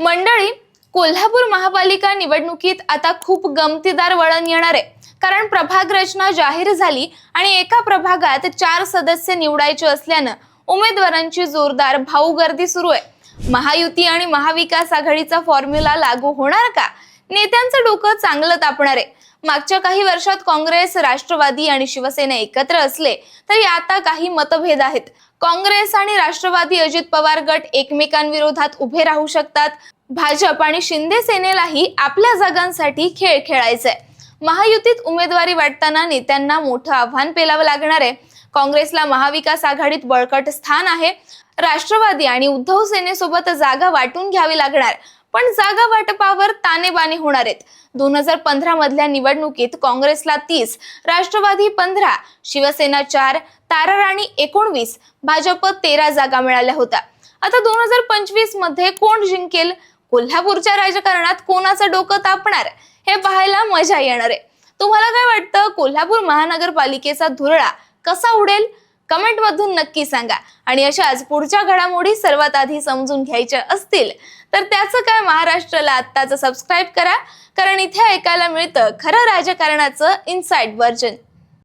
मंडळी कोल्हापूर महापालिका निवडणुकीत आता खूप गमतीदार वळण येणार आहे. कारण प्रभाग रचना जाहीर झाली आणि एका प्रभागात चार सदस्य निवडायचे असल्यानं उमेदवारांची जोरदार भाऊ गर्दी सुरू आहे. महायुती आणि महाविकास आघाडीचा फॉर्म्युला लागू होणार का? नेत्यांचं डोकं चांगलं तापणार आहे. मागच्या काही वर्षात काँग्रेस राष्ट्रवादी आणि शिवसेना एकत्र असले तरी आता काही मतभेद आहेत. काँग्रेस आणि राष्ट्रवादी अजित पवार गट एकमेकांविरोधात उभे राहू शकतात. भाजप आणि शिंदे सेनेलाही आपल्या जागांसाठी खेळ खेळायचाय. महायुतीत उमेदवारी वाटताना नेत्यांना मोठं आव्हान पेलावं लागणार आहे. काँग्रेसला महाविकास आघाडीत बळकट स्थान आहे. राष्ट्रवादी आणि उद्धव सेनेसोबत जागा वाटून घ्यावी लागणार पण जागा वाटपावर तानेबाने होणार आहेत. दोन हजार पंधरा मधल्या निवडणुकीत काँग्रेसला तीस राष्ट्रवादी पंधरा शिवसेना चार ताराराणी एकोणवीस भाजप तेरा जागा मिळाल्या होत्या. आता दोन हजार पंचवीसमध्ये कोण जिंकेल? कोल्हापूरच्या राजकारणात कोणाचं डोकं तापणार? हे पाहायला मजा येणार आहे. तुम्हाला काय वाटतं? कोल्हापूर महानगरपालिकेचा धुरळा कसा उडेल? कमेंट मधून नक्की सांगा. आणि अशाच पुढच्या घडामोडी सर्वात आधी समजून घ्यायच्या असतील तर त्याचं काय महाराष्ट्राला आत्ताच सबस्क्राईब करा. कारण इथे ऐकायला मिळतं खरं राजकारणाचं इनसाइड व्हर्जन